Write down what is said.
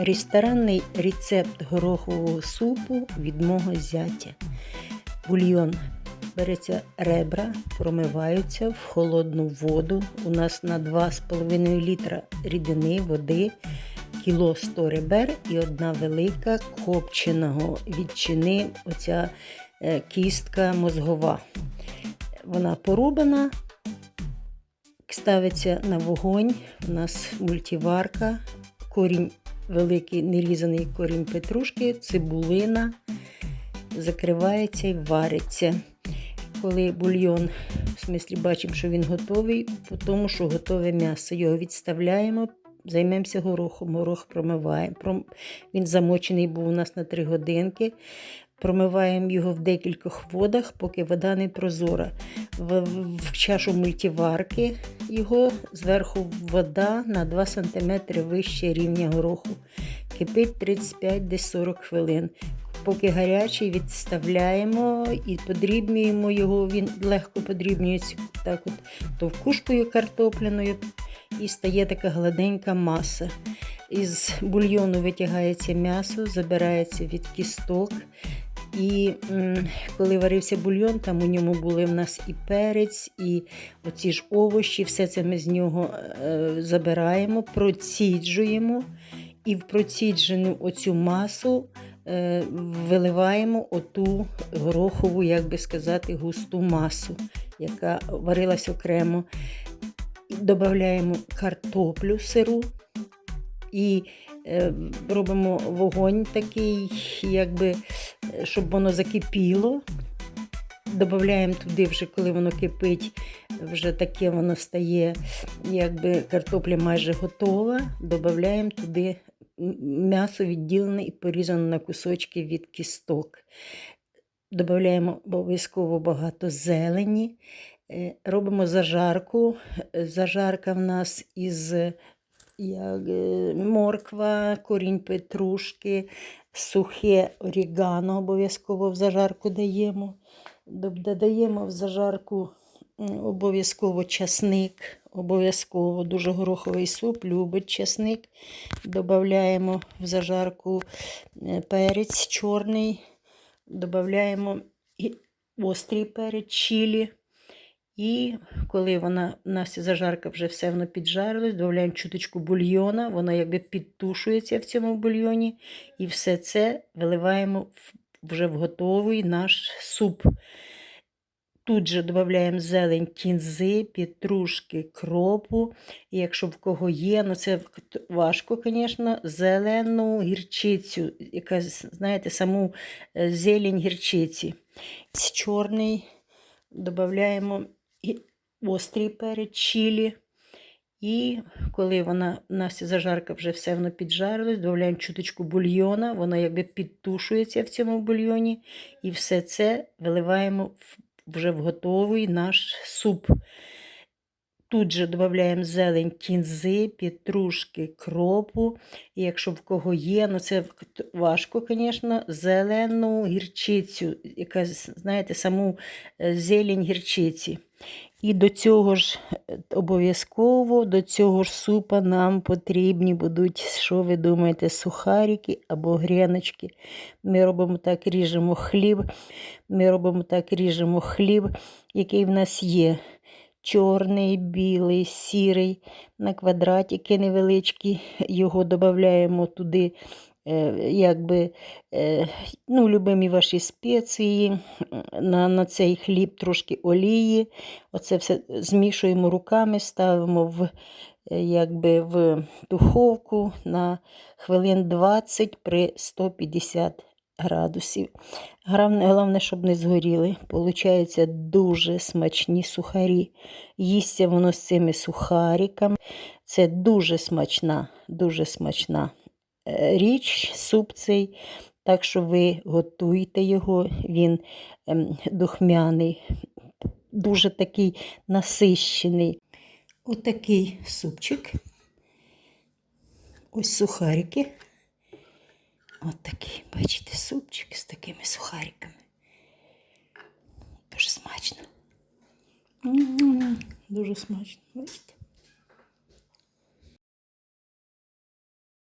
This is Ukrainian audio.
Ресторанний рецепт горохового супу від мого зятя. Бульйон. Береться ребра, промиваються в холодну воду. У нас на 2,5 літра рідини води, кіло 100 ребер і одна велика копченого відчини, оця е, кістка мозгова. Вона порубана, ставиться на вогонь. У нас мультиварка, корінь великий нерізаний корінь петрушки, цибулина, закривається і вариться. Коли бульйон, в смислі бачимо, що він готовий, тому, що готове м'ясо. Його відставляємо, займемося горохом. Горох промиваємо. Він замочений був у нас на 3 годинки. Промиваємо його в декількох водах, поки вода не прозора. В, в, чашу мультиварки його зверху вода на 2 см вище рівня гороху. Кипить 35-40 хвилин. Поки гарячий, відставляємо і подрібнюємо його. Він легко подрібнюється так от товкушкою картопляною і стає така гладенька маса. Із бульйону витягається м'ясо, забирається від кісток. І коли варився бульйон, там у ньому були в нас і перець, і оці ж овочі, все це ми з нього е, забираємо, проціджуємо, і в проціджену оцю масу е, виливаємо оту горохову, як би сказати, густу масу, яка варилась окремо. Додаємо картоплю сиру і робимо вогонь такий, якби, е, щоб воно закипіло. Додаємо туди, вже коли воно кипить, вже таке воно стає, якби картопля майже готова. Додаємо туди м'ясо відділене і порізане на кусочки від кісток. Додаємо обов'язково багато зелені. Е, Робимо зажарку. Е, Зажарка в нас із як, е, морква, корінь петрушки, сухе орігано обов'язково в зажарку даємо. Додаємо в зажарку обов'язково часник, обов'язково дуже гороховий суп, любить часник. Додаємо в зажарку е, перець чорний, додаємо острий перець чилі. І коли вона у нас зажарка вже все воно піджарилось, додаємо чуточку бульйона, воно якби підтушується в цьому бульйоні. І все це виливаємо вже в готовий наш суп. Тут же додаємо зелень кінзи, петрушки, кропу. І якщо в кого є, ну це важко, звісно, зелену гірчицю, яка, знаєте, саму е, зелень гірчиці. Чорний додаємо і острий перець чілі. І коли вона у нас зажарка вже все воно піджарилось, додаємо чуточку бульйона, воно якби підтушується в цьому бульйоні. І все це виливаємо вже в готовий наш суп. Тут же додаємо зелень кінзи, петрушки, кропу. І якщо в кого є, ну це важко, звісно, зелену гірчицю, яка, знаєте, саму е, зелень гірчиці. І до цього ж е, обов'язково до цього ж супа нам потрібні будуть, що ви думаєте, сухарики або гріночки. Ми робимо так, ріжемо хліб. Ми робимо так, ріжемо хліб, який в нас є. Чорний, білий, сірий, на квадратики невеличкі. Його додаємо туди, е, якби, е, ну, любимі ваші спеції, на, на цей хліб трошки олії. Оце все змішуємо руками, ставимо в, е, якби, в духовку на хвилин 20 при 150 градусів. Головне, щоб не згоріли. Получаються дуже смачні сухарі. Їсться воно з цими сухариками. Це дуже смачна, дуже смачна е, річ, суп цей. Так що ви готуйте його, він ем, духмяний, дуже такий насищений. Отакий супчик. Ось сухарики. От такий, бачите, супчик з такими сухариками. Дуже смачно. М, Дуже смачно, бачите?